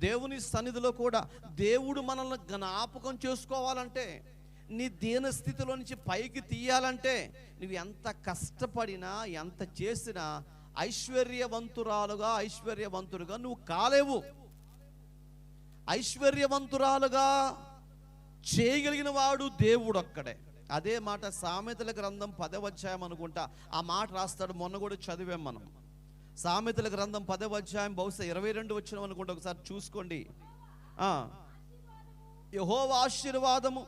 దేవుని సన్నిధిలో కూడా దేవుడు మనల్ని జ్ఞాపకం చేసుకోవాలంటే నీ దీన స్థితిలో నుంచి పైకి తీయాలంటే నువ్వు ఎంత కష్టపడినా ఎంత చేసినా ఐశ్వర్యవంతురాలుగా ఐశ్వర్యవంతుడుగా నువ్వు కాలేవు. ఐశ్వర్యవంతురాలుగా చేయగలిగిన వాడు దేవుడు అక్కడే అదే మాట సామెతల గ్రంథం పదవచ్చాయమనుకుంటా ఆ మాట రాస్తాడు మొన్న కూడా చదివాం మనం. సామెతల గ్రంథం పదవ అధ్యాయం బహుశా ఇరవై రెండు వచ్చిన అనుకుంటా ఒకసారి చూసుకోండి. యహోవ ఆశీర్వాదము.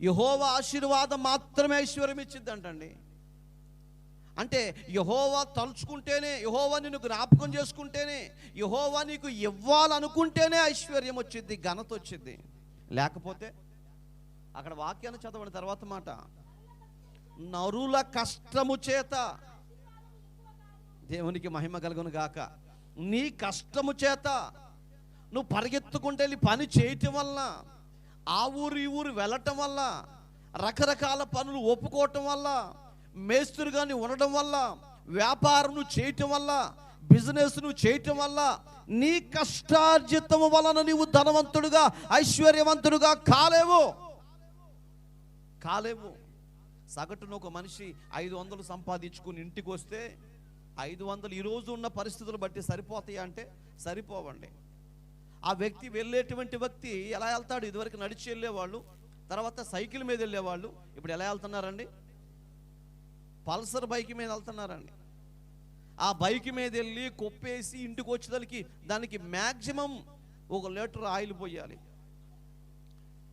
యహోవా ఆశీర్వాదం మాత్రమే ఐశ్వర్యం ఇచ్చిద్దంటండి. అంటే యహోవా తలుచుకుంటేనే యహోవా నిన్ను జ్ఞాపకం చేసుకుంటేనే యహోవా నీకు ఇవ్వాలనుకుంటేనే ఐశ్వర్యం వచ్చింది ఘనత వచ్చింది లేకపోతే అక్కడ వాక్యాన్ని చదవడం తర్వాత మాట. నరుల కష్టము చేత దేవునికి మహిమ కలుగును గాక. నీ కష్టము చేత నువ్వు పరిగెత్తుకుంటే వెళ్ళి పని చేయటం వల్ల ఆ ఊరు ఈ ఊరు వెళ్ళటం వల్ల రకరకాల పనులు ఒప్పుకోవటం వల్ల మేస్త్రిగాని ఉండటం ఉండడం వల్ల వ్యాపారం నువ్వు చేయటం వల్ల బిజినెస్ నువ్వు చేయటం వల్ల నీ కష్టార్జితము వలన నీవు ధనవంతుడుగా ఐశ్వర్యవంతుడుగా కాలేవు. కాలేవు. సగటున ఒక మనిషి ఐదు వందలు సంపాదించుకుని ఇంటికి వస్తే ఐదు వందలు ఈరోజు ఉన్న పరిస్థితులు బట్టి సరిపోతాయి అంటే సరిపోవండి. ఆ వ్యక్తి వెళ్ళేటువంటి వ్యక్తి ఎలా వెళ్తాడు? ఇదివరకు నడిచి వెళ్ళేవాళ్ళు తర్వాత సైకిల్ మీద వెళ్ళేవాళ్ళు ఇప్పుడు ఎలా వెళ్తున్నారండి? పల్సర్ బైక్ మీద వెళ్తున్నారండి. ఆ బైక్ మీద వెళ్ళి కొప్పేసి ఇంటికి వచ్చేదానికి దానికి మ్యాక్సిమం ఒక లీటర్ ఆయిల్ పోయాలి.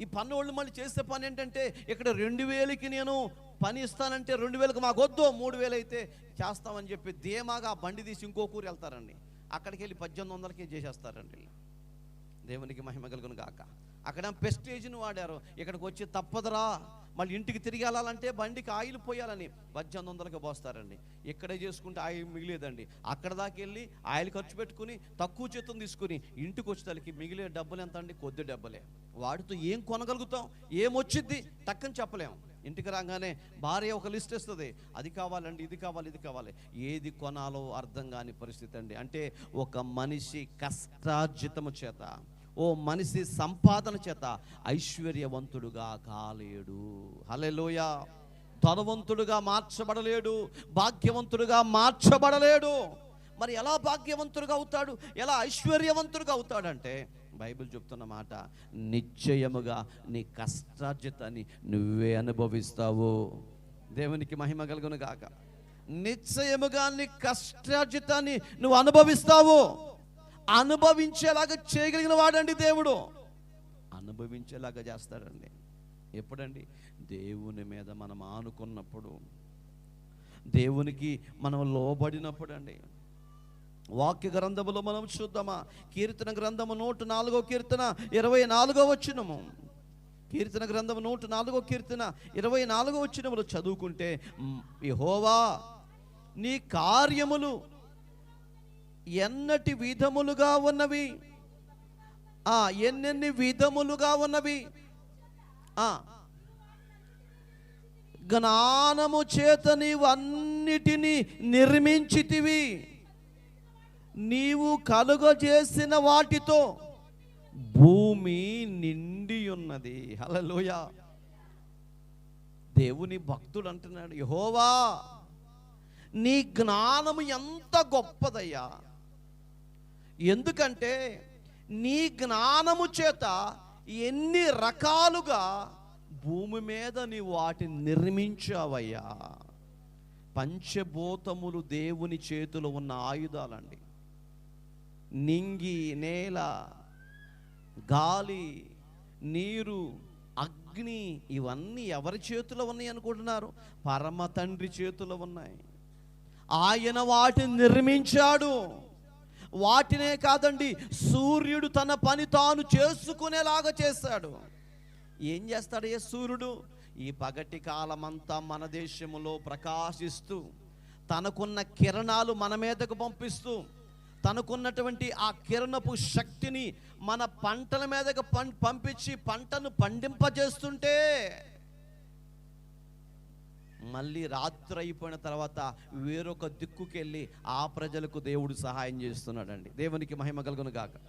ఈ పన్ను వాళ్ళు మళ్ళీ చేసే పని ఏంటంటే ఇక్కడ రెండు వేలకి నేను పని ఇస్తానంటే రెండు వేలకు మాకు వద్దు మూడు వేలు అయితే చేస్తామని చెప్పి ధీమాగా ఆ బండి తీసి ఇంకో కూర వెళ్తారండి. అక్కడికి వెళ్ళి పద్దెనిమిది వందలకి చేసేస్తారండి దేవునికి మహిమ కలుగును కాక అక్కడ పెస్టేజ్ని వాడారు. ఇక్కడికి వచ్చి తప్పదురా మళ్ళీ ఇంటికి తిరిగి వెళ్ళాలంటే బండికి ఆయిల్ పోయాలని పద్దెనిమిది వందలకి పోస్తారండి. ఇక్కడే చేసుకుంటే ఆయిల్ మిగిలేదండి. అక్కడ దాకా వెళ్ళి ఆయిల్ ఖర్చు పెట్టుకుని తక్కువ చేతం తీసుకుని ఇంటికి వచ్చేదానికి మిగిలే డబ్బులు ఎంత అండి కొద్ది డబ్బులే. వాటితో ఏం కొనగలుగుతాం? ఏమొచ్చిద్ది? టక్కని చెప్పలేం. ఇంటికి రాగానే భార్య ఒక లిస్ట్ ఇస్తుంది అది కావాలండి ఇది కావాలి ఇది కావాలి. ఏది కొనాలో అర్థం కాని పరిస్థితి అండి. అంటే ఒక మనిషి కష్టార్జితము చేత ఓ మనిషి సంపాదన చేత ఐశ్వర్యవంతుడుగా కాలేడు. హలెలోయ ధనవంతుడుగా మార్చబడలేడు భాగ్యవంతుడుగా మార్చబడలేడు. మరి ఎలా భాగ్యవంతుడుగా అవుతాడు? ఎలా ఐశ్వర్యవంతుడుగా అవుతాడంటే బైబిల్ చెప్తున్న మాట నిశ్చయముగా నీ కష్టార్జితాన్ని నువ్వే అనుభవిస్తావు. దేవునికి మహిమ కలుగును గాక. నిశ్చయముగా నీ కష్టార్జితాన్ని నువ్వు అనుభవిస్తావు. అనుభవించేలాగా చేయగలిగిన వాడండి దేవుడు. అనుభవించేలాగా చేస్తాడండి. ఎప్పుడండి? దేవుని మీద మనం ఆనుకున్నప్పుడు. దేవునికి మనం లోబడినప్పుడు అండి వాక్య గ్రంథములో మనం చూద్దామా? కీర్తన గ్రంథము నూట నాలుగో కీర్తన ఇరవై నాలుగో వచ్చినము కీర్తన గ్రంథము నూట నాలుగో కీర్తన ఇరవై నాలుగో వచ్చినములు చదువుకుంటే యహోవా నీ కార్యములు ఎన్నటి విధములుగా ఉన్నవి? ఆ ఎన్నెన్ని విధములుగా ఉన్నవి? ఆ జ్ఞానము చేత నీవు అన్నిటినీ నిర్మించితివి. నీవు కలుగజేసిన వాటితో భూమి నిండి ఉన్నది. హలలోయ దేవుని భక్తుడు అంటున్నాడు యహోవా నీ జ్ఞానము ఎంత గొప్పదయ్యా. ఎందుకంటే నీ జ్ఞానము చేత ఎన్ని రకాలుగా భూమి మీద నీ వాటిని నిర్మించావయ్యా. పంచభూతములు దేవుని చేతిలో ఉన్న ఆయుధాలండి. నింగి నేల గాలి నీరు అగ్ని ఇవన్నీ ఎవరి చేతిలో ఉన్నాయి అనుకుంటున్నారు? పరమ తండ్రి చేతిలో ఉన్నాయి. ఆయన వాటిని నిర్మించాడు. వాటినే కాదండి సూర్యుడు తన పని తాను చేసుకునేలాగా చేశాడు. ఏం చేస్తాడు ఏ సూర్యుడు? ఈ పగటి కాలమంతా మన దేశములో ప్రకాశిస్తూ తనకున్న కిరణాలు మన మీదకు పంపిస్తూ తనకున్నటువంటి ఆ కిరణపు శక్తిని మన పంటల మీదకు పం- పంపించి పంటను పండింపజేస్తుంటే మళ్ళీ రాత్రి అయిపోయిన తర్వాత వేరొక దిక్కుకెళ్ళి ఆ ప్రజలకు దేవుడు సహాయం చేస్తున్నాడండి. దేవునికి మహిమ కలుగును గాక.